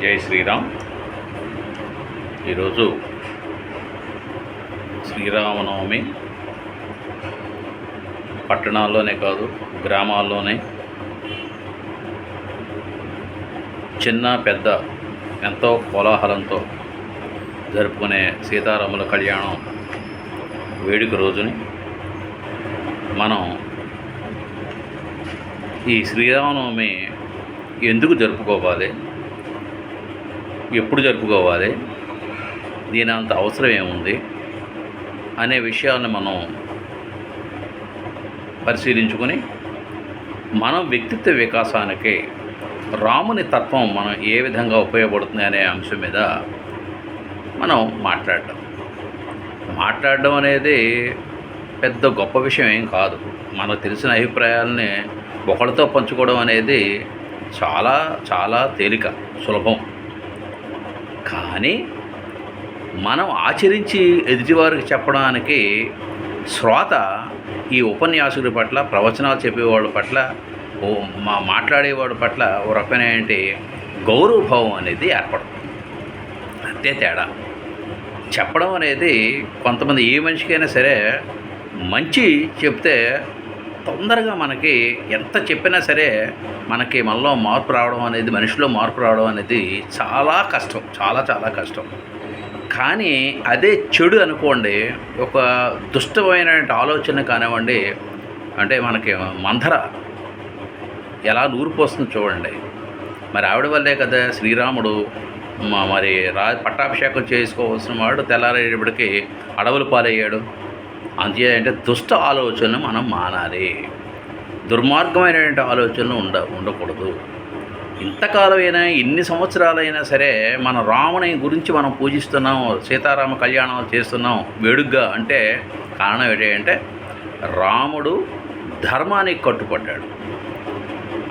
జై శ్రీరామ్. ఈరోజు శ్రీరామనవమి. పట్టణాల్లోనే కాదు గ్రామాల్లోనే. చిన్న పెద్ద ఎంతో కోలాహలంతో జరుపుకునే సీతారాముల కళ్యాణం వేడుక రోజుని మనం ఈ శ్రీరామనవమి ఎందుకు జరుపుకోవాలి? ఎప్పుడు జరుపుకోవాలి? దీని అంత అవసరం ఏముంది? అనే విషయాన్ని మనం పరిశీలించుకొని మనం వ్యక్తిత్వ వికాసానికి రాముని తత్వం మనం ఏ విధంగా ఉపయోగపడుతుంది అనే అంశం మీద మనం మాట్లాడడం. మాట్లాడడం అనేది పెద్ద గొప్ప విషయం ఏం కాదు. మనకు తెలిసిన అభిప్రాయాలని ఒకరితో పంచుకోవడం అనేది చాలా చాలా తేలిక సులభం. కానీ మనం ఆచరించి ఎదుటివారికి చెప్పడానికి శ్రోత ఈ ఉపన్యాసకుడి పట్ల ప్రవచనాలు చెప్పేవాళ్ళ పట్ల ఓ మా మాట్లాడేవాడి పట్ల ఓ రకమైన ఏంటి గౌరవభావం అనేది ఏర్పడుతుంది. అంతే తేడా. చెప్పడం అనేది కొంతమంది ఏ మనిషికైనా సరే మంచి చెప్తే తొందరగా మనకి ఎంత చెప్పినా సరే మనకి మనలో మార్పు రావడం అనేది మనిషిలో మార్పు రావడం అనేది చాలా కష్టం చాలా చాలా కష్టం. కానీ అదే చెడు అనుకోండి ఒక దుష్టమైన ఆలోచన కానివ్వండి అంటే మనకి మంధర ఎలా నూరిపోస్తుంది చూడండి. మరి ఆవిడ వల్లే కదా శ్రీరాముడు మా మరి రా పట్టాభిషేకం చేసుకోవాల్సిన వాడు తెల్లారేపటికి అడవులు పాలయ్యాడు. అంతే అంటే దుష్ట ఆలోచనలు మనం మానాలి. దుర్మార్గమైనటువంటి ఆలోచనలు ఉండ ఉండకూడదు. ఇంతకాలమైనా ఎన్ని సంవత్సరాలైనా సరే మన రాముని గురించి మనం పూజిస్తున్నాం సీతారామ కళ్యాణం చేస్తున్నాం వేడుగ్గా అంటే కారణం ఏంటంటే రాముడు ధర్మానికి కట్టుపడ్డాడు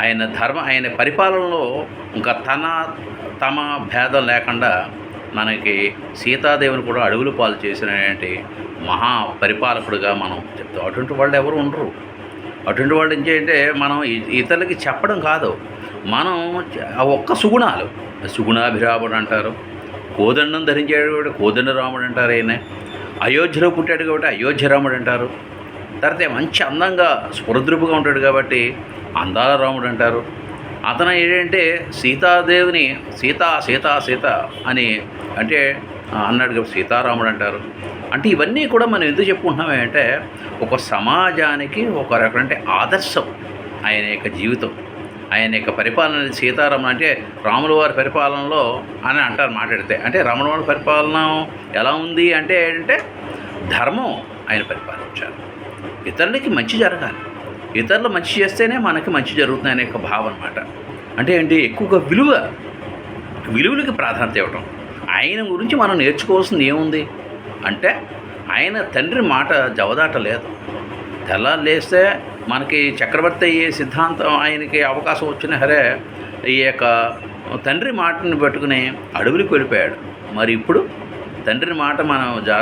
ఆయన ధర్మ ఆయన పరిపాలనలో ఇంకా తన తమ భేదం లేకుండా మనకి సీతాదేవిని కూడా అడవులు పాలు చేసినటువంటి మహా పరిపాలకుడుగా మనం చెప్తాం. అటువంటి వాళ్ళు ఎవరు ఉండరు. అటువంటి వాళ్ళు ఏం చేయంటే మనం ఇతరులకి చెప్పడం కాదు. మనం ఆ ఒక్క సుగుణాలు సుగుణాభిరాముడు అంటారు కోదండం ధరించాడు కాబట్టి కోదండరాముడు అంటారు ఆయన అయోధ్యలో పుట్టాడు కాబట్టి అయోధ్యరాముడు అంటారు. తర్వాత మంచి అందంగా స్ఫురద్రుపుగా ఉంటాడు కాబట్టి అందాల రాముడు అంటారు. అతను ఏంటంటే సీతాదేవిని సీత సీత సీత అని అంటే అన్నాడు కాబట్టి సీతారాముడు అంటారు. అంటే ఇవన్నీ కూడా మనం ఎందుకు చెప్పుకుంటున్నాం అంటే ఒక సమాజానికి ఒక రకమైన ఆదర్శం ఆయన యొక్క జీవితం. ఆయన యొక్క పరిపాలన సీతారాముడు అంటే రాముల వారి పరిపాలనలో అని అంటారు మాట్లాడితే. అంటే రాముల వారి పరిపాలన ఎలా ఉంది అంటే ఏంటంటే ధర్మం ఆయన పరిపాలించారు. ఇతరులకి మంచి జరగాలి. ఇతరులు మంచి చేస్తేనే మనకి మంచి జరుగుతుంది అనే ఒక భావం అనమాట అంటే ఏంటి? ఎక్కువగా విలువ విలువలకి ప్రాధాన్యత ఇవ్వటం. ఆయన గురించి మనం నేర్చుకోవాల్సింది ఏముంది? అంటే ఆయన తండ్రి మాట జవదాట లేదు. తెల్లారు లేస్తే మనకి చక్రవర్తి అయ్యే సిద్ధాంతం ఆయనకి అవకాశం వచ్చిన హరే ఈ యొక్క తండ్రి మాటను పెట్టుకుని అడవులకు వెళ్ళిపోయాడు. మరి ఇప్పుడు తండ్రి మాట మనం జా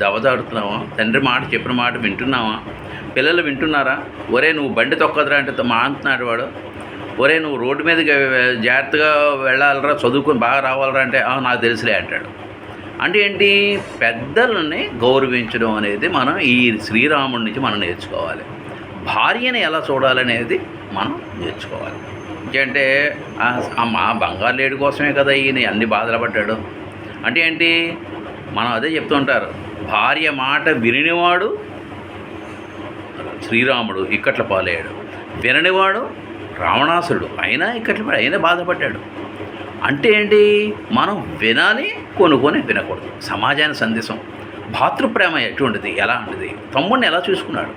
జవ తండ్రి మాట చెప్పిన మాట వింటున్నామా? పిల్లలు వింటున్నారా? ఒరే నువ్వు బండి తొక్కదురా అంటే మా అంటున్నాడు వాడు. ఒరే నువ్వు రోడ్డు మీదకి జాగ్రత్తగా వెళ్ళాలరా చదువుకొని బాగా రావాలరా అంటే నాకు తెలుసులే అంటాడు. అంటే ఏంటి? పెద్దలని గౌరవించడం అనేది మనం ఈ శ్రీరాముడి నుంచి మనం నేర్చుకోవాలి. భార్యని ఎలా చూడాలనేది మనం నేర్చుకోవాలి. అంటే మా బంగారు లేడి కోసమే కదా ఈయన అన్ని బాధలు పడ్డాడు. అంటే ఏంటి? మనం అదే చెప్తుంటారు. భార్య మాట వినినివాడు శ్రీరాముడు ఇక్కట్ల పాలయ్యాడు విననివాడు రావణాసురుడు. అయినా ఇక్కడ అయినా బాధపడ్డాడు. అంటే ఏంటి? మనం వినాలి కొనుక్కొని వినకూడదు. సమాజానికి సందేశం. భాతృప్రేమ ఎటువంటిది? ఎలా ఉంటుంది తమ్ముడిని ఎలా చూసుకున్నాడు?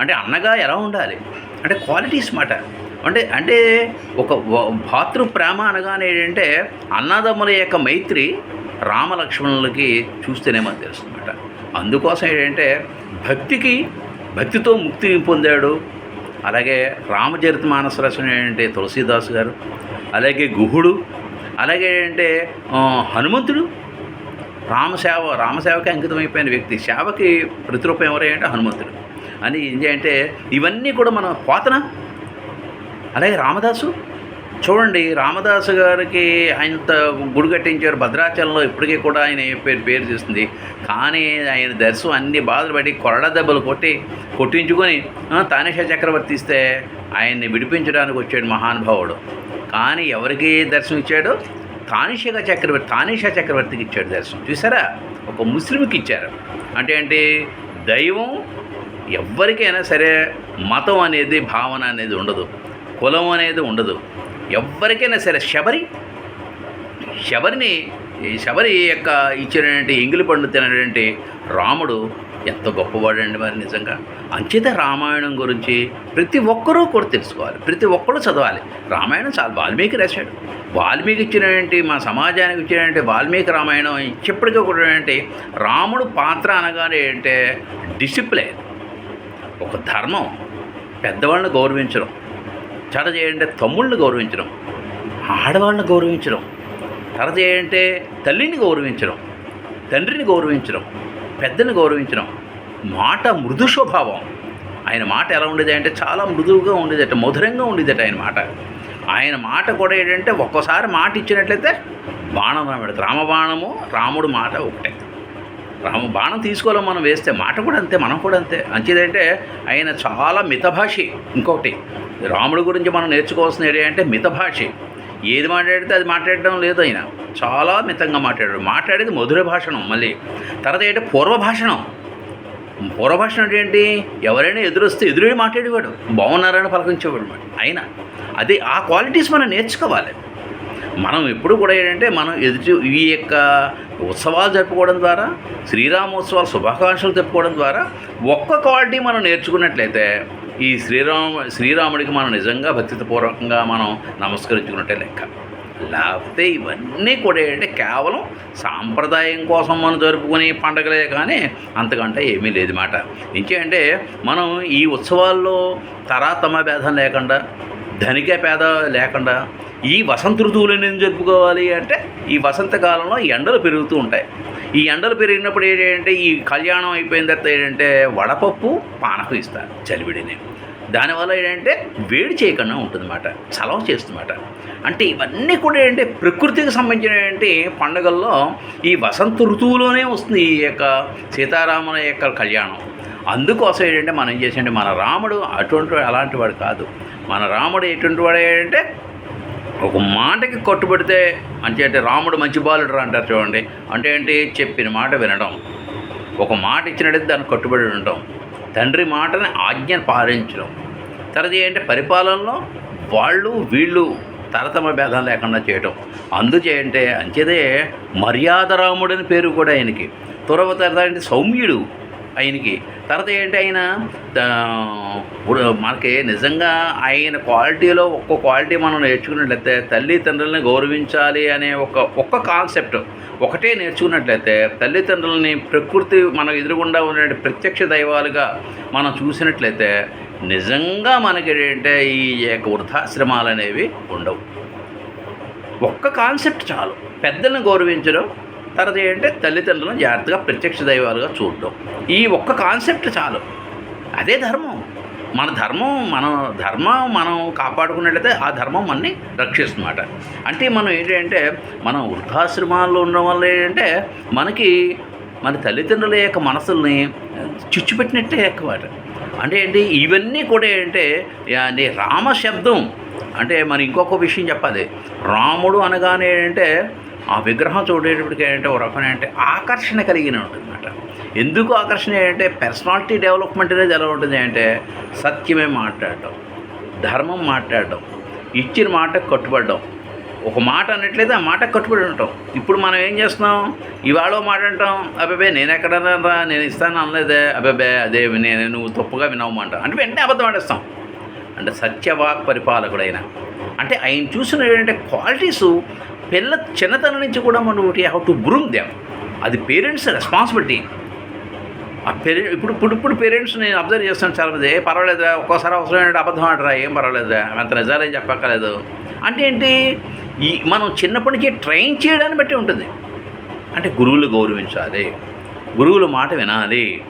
అంటే అన్నగా ఎలా ఉండాలి? అంటే క్వాలిటీస్ మాట అంటే అంటే ఒక భాతృప్రేమ అనగానే ఏంటంటే అన్నదమ్ముల యొక్క మైత్రి రామలక్ష్మణులకి చూస్తేనే మనకు తెలుస్తుందన్నమాట అందుకోసం ఏంటంటే భక్తికి భక్తితో ముక్తి పొందాడు అలాగే రామచరిత మానస రచన ఏంటంటే తులసీదాస్ గారు అలాగే గుహుడు అలాగే ఏంటంటే హనుమంతుడు. రామసేవ రామసేవకి అంకితమైపోయిన వ్యక్తి. సేవకి ప్రతిరూపం ఎవరంటే హనుమంతుడు. అని ఏంటంటే ఇవన్నీ కూడా మన పోతన. అలాగే రామదాసు. చూడండి రామదాసు గారికి ఆయనంత గుడి కట్టించారు. భద్రాచలంలో ఇప్పటికీ కూడా ఆయన పేరు పేరు చేస్తుంది. కానీ ఆయన దర్శనం అన్ని బాధలు పడి కొరడ దెబ్బలు కొట్టి కొట్టించుకొని ఆ, తానేషా చక్రవర్తి ఇస్తే ఆయన్ని విడిపించడానికి వచ్చాడు మహానుభావుడు. కానీ ఎవరికి దర్శనం ఇచ్చాడు? తానిషగా చక్రవర్తి తానిషా చక్రవర్తికి ఇచ్చాడు దర్శనం. చూసారా? ఒక ముస్లింకి ఇచ్చారు. అంటే ఏంటి? దైవం ఎవరికైనా సరే మతం అనేది భావన అనేది ఉండదు. కులం అనేది ఉండదు. ఎవరికైనా సరే శబరి శబరిని శబరి యొక్క ఇచ్చినటువంటి ఎంగిలి పండు తినటువంటి రాముడు ఎంత గొప్పవాడండి మరి నిజంగా. అంచేత రామాయణం గురించి ప్రతి ఒక్కరూ కూడా తెలుసుకోవాలి. ప్రతి ఒక్కరూ చదవాలి. రామాయణం చాలా వాల్మీకి రాశాడు. వాల్మీకి ఇచ్చినటువంటి మా సమాజానికి ఇచ్చినటువంటి వాల్మీకి రామాయణం ఇప్పటికీ కూడా ఏంటి రాముడు పాత్ర అనగానే ఏంటంటే డిసిప్లైన్ ఒక ధర్మం. పెద్దవాళ్ళని గౌరవించడం. చాలా చేయంటే తమ్ముళ్ళని గౌరవించడం ఆడవాళ్ళని గౌరవించడం తర్వాత ఏంటంటే తల్లిని గౌరవించడం తండ్రిని గౌరవించడం పెద్దని గౌరవించడం మాట మృదు స్వభావం. ఆయన మాట ఎలా ఉండేది అంటే చాలా మృదువుగా ఉండేదట మధురంగా ఉండేదట ఆయన మాట. ఆయన మాట కూడా ఏంటంటే ఒక్కోసారి మాట ఇచ్చినట్లయితే బాణం రామడు రామబాణము రాముడు మాట ఒకటే. రాము బాణం తీసుకోవాలో మనం వేస్తే మాట కూడా అంతే మనం కూడా అంతే. మంచిదంటే ఆయన చాలా మితభాషి. ఇంకొకటి రాముడి గురించి మనం నేర్చుకోవాల్సిన అంటే మితభాషి. ఏది మాట్లాడితే అది మాట్లాడడం లేదు ఆయన. చాలా మితంగా మాట్లాడాడు. మాట్లాడేది మధుర భాషణం మళ్ళీ. తర్వాత ఏంటంటే పూర్వ భాషణం. పూర్వ భాషణం అంటే ఏంటి? ఎవరైనా ఎదురొస్తే ఎదురు మాట్లాడేవాడు. బాగున్నారని పలకరించేవాడు మాట. ఆయన అది ఆ క్వాలిటీస్ మనం నేర్చుకోవాలి. మనం ఎప్పుడు కూడా ఏంటంటే మనం ఎదుటి ఈ యొక్క ఉత్సవాలు జరుపుకోవడం ద్వారా శ్రీరామోత్సవాలు శుభాకాంక్షలు చెప్పుకోవడం ద్వారా ఒక్క క్వాలిటీ మనం నేర్చుకున్నట్లయితే ఈ శ్రీరామ శ్రీరాముడికి మనం నిజంగా భక్తిపూర్వకంగా మనం నమస్కరించుకున్నట్టే లెక్క. లేకపోతే ఇవన్నీ కూడా ఏంటంటే కేవలం సాంప్రదాయం కోసం మనం జరుపుకునే పండగలే కానీ అంతకంటే ఏమీ లేదు మాట. ఇంకేంటే మనం ఈ ఉత్సవాల్లో తరాతమ భేదం లేకుండా ధనిక పేద లేకుండా ఈ వసంత ఋతువులు ఎందుకు జరుపుకోవాలి అంటే ఈ వసంతకాలంలో ఎండలు పెరుగుతూ ఉంటాయి. ఈ ఎండలు పెరిగినప్పుడు ఏంటంటే ఈ కళ్యాణం అయిపోయిన తర్వాత ఏంటంటే వడపప్పు పానకం ఇస్తారు చలివిడిని. దానివల్ల ఏంటంటే వేడి చేయకుండా ఉంటుందన్నమాట చలవ చేస్తుందన్నమాట. అంటే ఇవన్నీ కూడా ఏంటంటే ప్రకృతికి సంబంధించినటువంటి పండుగల్లో ఈ వసంత ఋతువులోనే వస్తుంది ఈ యొక్క సీతారాముల యొక్క కళ్యాణం. అందుకోసం ఏంటంటే మనం ఏం చేసేయండి మన రాముడు అటువంటి అలాంటి వాడు కాదు. మన రాముడు ఎటువంటి వాడు ఏంటంటే ఒక మాటకి కట్టుబడితే అంటే అంటే రాముడు మంచి బాలుడు అంటారు చూడండి. అంటే ఏంటి? చెప్పిన మాట వినడం. ఒక మాట ఇచ్చినట్టయితే దానికి కట్టుబడి ఉండటం. తండ్రి మాటని ఆజ్ఞ పాలించడం. తర్వాత ఏంటంటే పరిపాలనలో వాళ్ళు వీళ్ళు తరతమ భేదం లేకుండా చేయటం. అందుచేయంటే అంచేదే మర్యాద రాముడని పేరు కూడా ఆయనకి. తురవ తర్వాత అంటే సౌమ్యుడు. ఆయనకి. తర్వాత ఏంటి ఆయన? ఇప్పుడు మనకి నిజంగా ఆయన క్వాలిటీలో ఒక్క క్వాలిటీ మనం నేర్చుకున్నట్లయితే తల్లిదండ్రులని గౌరవించాలి అనే ఒక ఒక్క కాన్సెప్ట్ ఒకటే నేర్చుకున్నట్లయితే తల్లిదండ్రులని ప్రకృతి మన ఎదురుగుండా ఉన్న ప్రత్యక్ష దైవాలుగా మనం చూసినట్లయితే నిజంగా మనకి ఏంటంటే ఈ యొక్క వృద్ధాశ్రమాలు అనేవి ఉండవు. ఒక్క కాన్సెప్ట్ చాలు. పెద్దలను గౌరవించడం తర్వాత ఏంటంటే తల్లిదండ్రులను జాగ్రత్తగా ప్రత్యక్ష దైవాలుగా చూడడం ఈ ఒక్క కాన్సెప్ట్ చాలు. అదే ధర్మం. మన ధర్మం మన ధర్మం మనం కాపాడుకున్నట్లయితే ఆ ధర్మం మనని రక్షిస్తుందన్నమాట. అంటే మనం ఏంటంటే మనం వృద్ధాశ్రమాల్లో ఉండడం వల్ల ఏంటంటే మనకి మన తల్లిదండ్రుల యొక్క మనసుల్ని చిచ్చుపెట్టినట్టే ఎక్కువ అంటే ఏంటి ఇవన్నీ కూడా ఏంటంటే రామ శబ్దం. అంటే మరి ఇంకొక విషయం చెప్పాలి. రాముడు అనగానే ఏంటంటే ఆ విగ్రహం చూడేటప్పటికి ఏంటంటే ఒక రకమైన అంటే ఆకర్షణ కలిగిన ఉంటుందన్నమాట. ఎందుకు ఆకర్షణ ఏంటంటే పర్సనాలిటీ డెవలప్మెంట్ అనేది ఎలా ఉంటుంది అంటే సత్యమే మాట్లాడటం ధర్మం మాట్లాడటం ఇచ్చిన మాటకు కట్టుబడడం. ఒక మాట అన్నట్లయితే ఆ మాటకు కట్టుబడి ఉంటాం ఇప్పుడు మనం ఏం చేస్తున్నాం? ఇవాళ ఓ మాట అంటాం అబ్బాబే నేను ఎక్కడన్నా నేను ఇస్తాను అనలేదే అబ్బాబే అదే నేను నువ్వు తప్పుగా వినవమాట అంటే వెంటనే అబద్ధం ఆడేస్తాం. అంటే సత్యవాక్ పరిపాలకుడైన. అంటే ఆయన చూసిన ఏంటంటే క్వాలిటీస్ పిల్ల చిన్నతనం నుంచి కూడా మనం ఒకటి హ్యావ్ టు బ్రూమ్ దెమ్ అది పేరెంట్స్ రెస్పాన్సిబిలిటీ ఆ పేరెంట్ ఇప్పుడు ఇప్పుడు ఇప్పుడు పేరెంట్స్ నేను అబ్జర్వ్ చేస్తాను చాలా మంది "ఏ, పర్వాలేదురా ఒక్కోసారి అవసరమైన అబద్ధం ఆడరా ఏం పర్వాలేదురా అంత నిజాలేం చెప్పక్కర్లేదు. అంటే ఏంటి? ఈ మనం చిన్నప్పటి నుంచి ట్రైన్ చేయడాన్ని బట్టి ఉంటుంది. అంటే గురువులు గౌరవించాలి. గురువుల మాట వినాలి.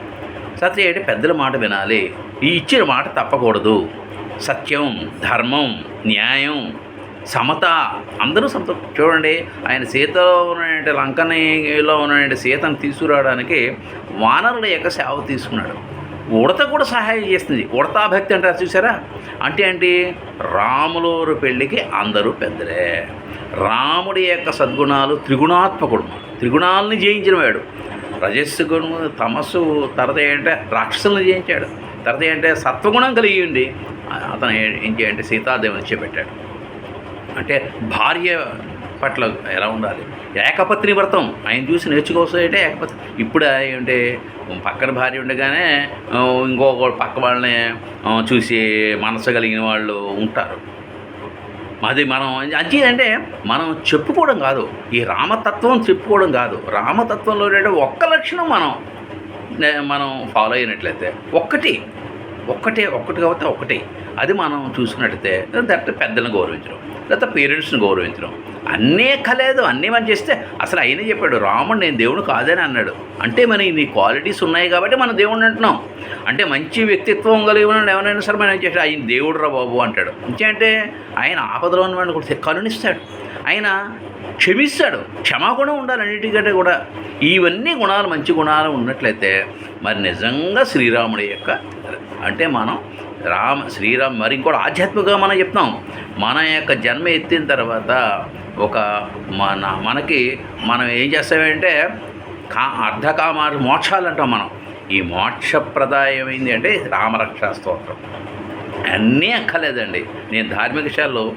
సత్య అంటే పెద్దల మాట వినాలి. ఈ ఇచ్చిన మాట తప్పకూడదు. సత్యం ధర్మం న్యాయం సమత అందరూ సమత. చూడండి ఆయన సీతలో ఉన్న లంకనిలో ఉన్న సీతను తీసుకురావడానికి వానరుల యొక్క సేవ తీసుకున్నాడు. ఉడత కూడా సహాయం చేస్తుంది. ఉడతా భక్తి అంటారు చూసారా? అంటే ఏంటి? రాములూరు పెళ్ళికి అందరూ పెద్దలే. రాముడి యొక్క సద్గుణాలు త్రిగుణాత్మకుడు. త్రిగుణాలని జయించిన వాడు. రజస్సు గుణము తమస్సు తర్వాత ఏంటంటే రాక్షసులను జయించాడు. తర్వాత ఏంటంటే సత్వగుణం కలిగి ఉంది అతను ఏంటి అంటే సీతాదేవిని చేపెట్టాడు. అంటే భార్య పట్ల ఎలా ఉండాలి? ఏకపత్ని వ్రతం ఆయన చూసి నేర్చుకోవచ్చంటే ఏకపత్ని. ఇప్పుడు ఏంటంటే పక్కన భార్య ఉండగానే ఇంకొక పక్క వాళ్ళని చూసి మనసు కలిగిన వాళ్ళు ఉంటారు. అది మనం అది అంటే మనం చెప్పుకోవడం కాదు. ఈ రామతత్వం చెప్పుకోవడం కాదు. రామతత్వంలో ఒక్క లక్షణం మనం మనం ఫాలో అయినట్లయితే ఒక్కటి. ఒక్కటే ఒక్కటి కాబట్టి ఒకటి అది మనం చూసుకున్నట్లయితే దట్ పెద్దలను గౌరవించడం లేకపోతే పేరెంట్స్ని గౌరవించడం. అన్నీ కలేదు అన్నీ మనం చేస్తే అసలు ఆయన చెప్పాడు రాముడు నేను దేవుడు కాదని అన్నాడు. అంటే మన నీ క్వాలిటీస్ ఉన్నాయి కాబట్టి మనం దేవుడిని అంటున్నాం. అంటే మంచి వ్యక్తిత్వం కలిగి ఉన్న ఎవరైనా సరే మనం చేస్తాడు ఆయన దేవుడు రా బాబు అంటాడు. అంటే ఆయన ఆపదలో ఉన్నవాడిని కూడా కరుణిస్తాడు. ఆయన క్షమిస్తాడు. క్షమాగుణం ఉండాలి అన్నిటికంటే కూడా. ఇవన్నీ గుణాలు మంచి గుణాలు ఉన్నట్లయితే మరి నిజంగా శ్రీరాముడి యొక్క అంటే మనం రామ శ్రీరామ్ మరి ఇంకోటి ఆధ్యాత్మికంగా మనం చెప్తాం మన యొక్క జన్మ ఎత్తిన తర్వాత ఒక మన మనకి మనం ఏం చేస్తామంటే కా అర్ధకామ మోక్షాలు అంటాం మనం. ఈ మోక్షప్రదాయమైంది అంటే రామరక్షా స్తోత్రం. అన్నీ అక్కర్లేదండి. నేను ధార్మిక విషయాల్లో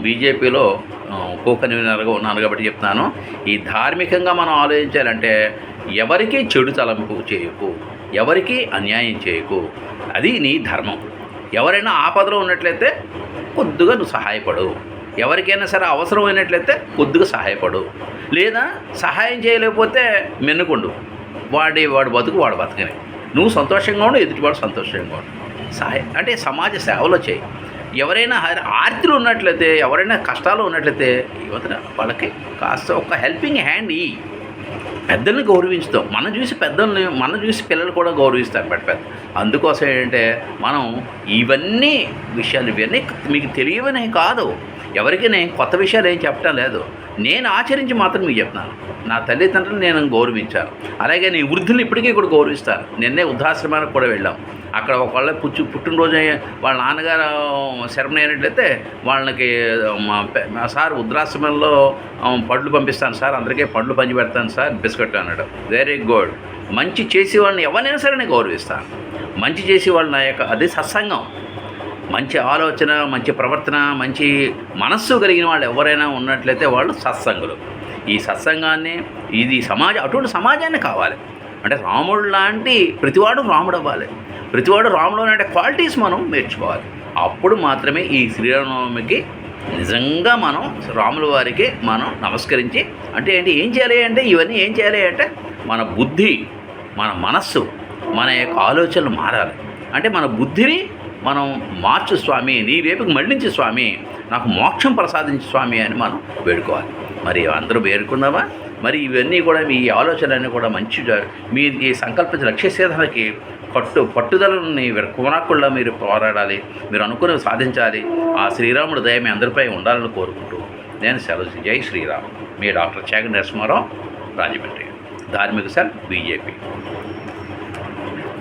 బీజేపీలో ఆ, కో కన్వీనర్గా ఉన్నాను కాబట్టి చెప్తున్నాను. ఈ ధార్మికంగా మనం ఆలోచించాలంటే ఎవరికీ చెడు తలంపు చేయకు. ఎవరికీ అన్యాయం చేయకు. అది నీ ధర్మం. ఎవరైనా ఆపదలో ఉన్నట్లయితే కొద్దిగా నువ్వు సహాయపడు. ఎవరికైనా సరే అవసరమైనట్లయితే కొద్దిగా సహాయపడు. లేదా సహాయం చేయలేకపోతే మెన్నుకుండు. వాడి వాడు బతుకు వాడు బతకని. నువ్వు సంతోషంగా ఉండు ఎదుటివాడు సంతోషంగా ఉండు. సహాయం అంటే సమాజ సేవలో చేయి. ఎవరైనా హ- ఉన్నట్లయితే ఎవరైనా కష్టాలు ఉన్నట్లయితే యువత వాళ్ళకి కాస్త ఒక హెల్పింగ్ హ్యాండ్ ఈ పెద్దల్ని గౌరవించుతాం. మనం చూసి పెద్దల్ని మనం చూసి పిల్లలు కూడా గౌరవిస్తారు పెద్ద పెద్ద అందుకోసం ఏంటంటే మనం ఇవన్నీ విషయాలు ఇవన్నీ మీకు తెలియవనే కాదు. ఎవరికి నేను కొత్త విషయాలు ఏం చెప్పడం లేదు. నేను ఆచరించి మాత్రం మీకు చెప్తున్నాను. నా తల్లిదండ్రులు నేను గౌరవించాను అలాగే నీ వృద్ధులు ఇప్పటికీ కూడా గౌరవిస్తాను నిన్నే వృద్ధాశ్రమానికి కూడా వెళ్ళాం. అక్కడ ఒకవేళ పుచ్చు పుట్టినరోజు వాళ్ళ నాన్నగారు శరమణ అయినట్లయితే వాళ్ళకి సార్ వృద్ధాశ్రమంలో పండ్లు పళ్ళు పంపిస్తాను సార్. అందరికీ పళ్ళు పంచి పెడతాను సార్. బిస్కెట్ అన్నాడు. వెరీ గుడ్ మంచి చేసేవాళ్ళని ఎవరైనా సరే నేను గౌరవిస్తాను. మంచి చేసేవాళ్ళు నా యొక్క అది సత్సంగం. మంచి ఆలోచన మంచి ప్రవర్తన మంచి మనస్సు కలిగిన వాళ్ళు ఎవరైనా ఉన్నట్లయితే వాళ్ళు సత్సంగులు. ఈ సత్సంగాన్ని ఇది సమాజం అటువంటి సమాజాన్ని కావాలి. అంటే రాముడు లాంటి ప్రతివాడు రాముడు అవ్వాలి ప్రతివాడు రాముడు అంటే క్వాలిటీస్ మనం నేర్చుకోవాలి. అప్పుడు మాత్రమే ఈ శ్రీరామనవమికి నిజంగా మనం రాముల వారికి మనం నమస్కరించి అంటే ఏంటి ఏం చేయాలి అంటే ఇవన్నీ ఏం చేయాలి అంటే మన బుద్ధి మన మనస్సు మన యొక్క ఆలోచనలు మారాలి. అంటే మన బుద్ధిని మనం మార్చు స్వామి నీ వైపుకి మళ్ళించి స్వామి నాకు మోక్షం ప్రసాదించి స్వామి అని మనం వేడుకోవాలి. మరి అందరూ వేడుకుందామా మరి ఇవన్నీ కూడా మీ ఆలోచనలన్నీ కూడా మంచి మీ ఈ సంకల్పించిన లక్ష్య సాధనకి పట్టు పట్టుదలని కుమరాకుల్లో మీరు పోరాడాలి మీరు అనుకుని సాధించాలి. ఆ శ్రీరాముడు దయ మీ అందరిపై ఉండాలని కోరుకుంటూ నేను సెలవు జై శ్రీరామ్. మీ డాక్టర్ చాగ నరసింహారావు రాజమండ్రి. ధార్మిక సెల్ బీజేపీ.